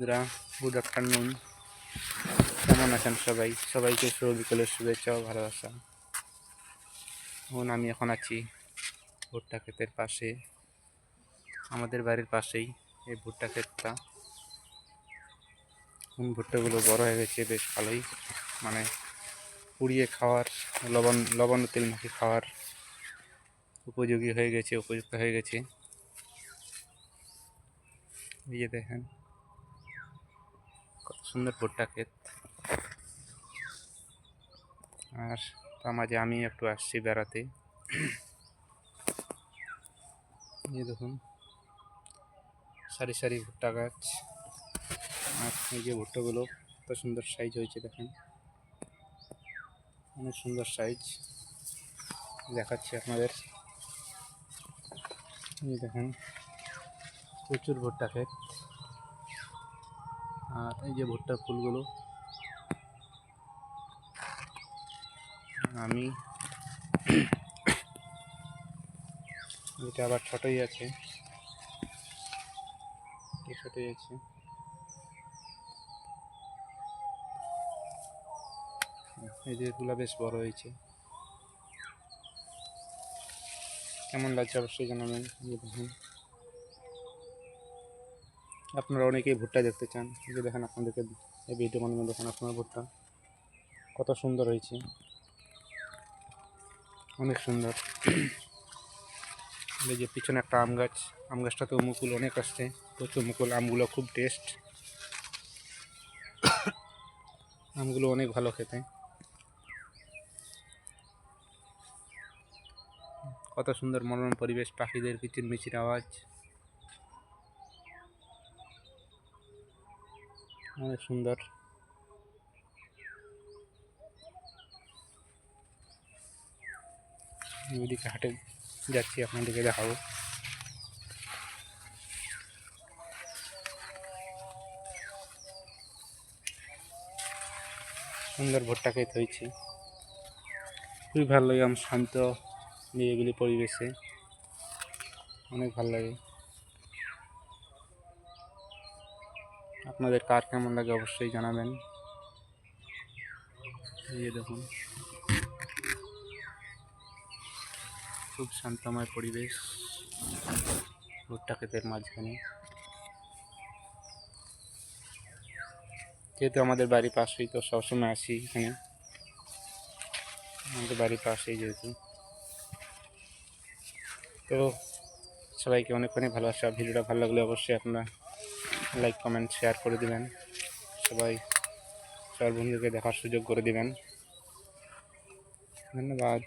বন্ধুরা good afternoon কেমন আছেন সবাই? সবাইকে শুভ বিকেলের শুভেচ্ছা ও ভালোবাসা। এখন আমি এখন আছি ভুট্টা ক্ষেতের পাশে। আমাদের বাড়ির পাশেই এই ভুট্টা ক্ষেতটা। এখন ভুট্টাগুলো বড় হয়ে গেছে, বেশ ভালোই। মানে পুড়িয়ে খাওয়ার, লবণ লবণ তেল মাখিয়ে খাওয়ার উপযোগী হয়ে গেছে, উপযুক্ত হয়ে গেছে। এই দেখেন কত সুন্দর ভুট্টা ক্ষেত। আর তার মাঝে আমি একটু আসছি বেড়াতে। এই দেখুন, সারি সারি ভুট্টা গাছ। আর এই যে ভুট্টাগুলো কত সুন্দর সাইজ হয়েছে দেখেন। অনেক সুন্দর সাইজ দেখাচ্ছি আপনাদের। এই দেখেন, প্রচুর ভুট্টা ক্ষেত। আর এই যে ভুট্টার ফুলগুলো। আমি এটা আবার ছোটই আছে। ছোটই আছে। এই যে এগুলো বেশ বড় হয়েছে। কেমন লাগছে অবশ্যই জানাবেন। আপনারা অনেকেই ভুট্টা দেখতে চান। যে দেখেন আপনাদেরকে এই ভিডিও মাধ্যমে দেখেন আপনার ভুট্টা। কত সুন্দর হয়েছে। অনেক সুন্দর। এই যে পিছনে একটা আম গাছ। আম গাছটাতেও মুকুল অনেক আসছে। প্রচুর মুকুল। আমগুলো খুব টেস্ট আমগুলো অনেক ভালো খেতে। কত সুন্দর মনোরম পরিবেশ, পাখিদের কিচির মিচির আওয়াজ। অনেক সুন্দর। ওইদিকে হাটে যাচ্ছি, আপনাদেরকে দেখাবো। সুন্দর ভুট্টা খেতে হয়েছে খুবই ভালো লাগে আমার শান্ত, নিরিবিলি পরিবেশে। অনেক ভালো লাগে। আপনাদের কার কেমন লাগে অবশ্যই জানাবেন। দেখুন। খুব শান্তময় পরিবেশ। ভুট্টা ক্ষেতের মাঝখানে। যেহেতু আমাদের বাড়ির পাশেই তো সবসময় আসি এখানে। আমাদের বাড়ির পাশেই যেহেতু। তো সবাইকে অনেক অনেক ভালোবাসা। ভিডিওটা ভালো লাগলে অবশ্যই আপনারা লাইক কমেন্ট শেয়ার করে দিবেন। সবাই সবার বন্ধুকে দেখার সুযোগ করে দিবেন। ধন্যবাদ।